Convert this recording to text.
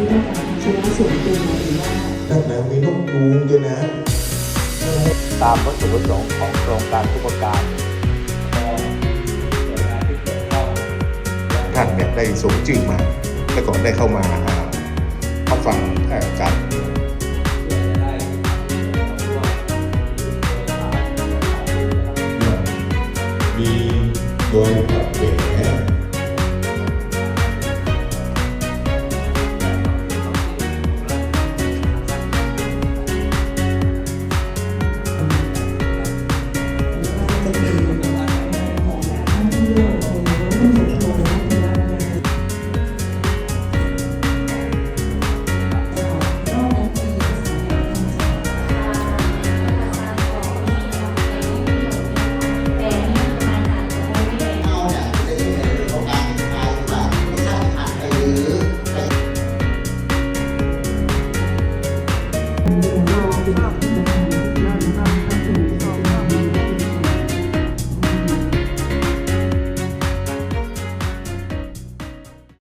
ที่ว่าการทำธุรส่วตัวหรือว่าด้านหลังมีนกยูงด้วยนะ ตามวัตถุประสงค์ของโครงการทุกประการท่านเนี่ยได้สมชื่อมาและก่อนได้เข้ามาเข้าฟังการมีโดยปรับเปลี่น Thank you.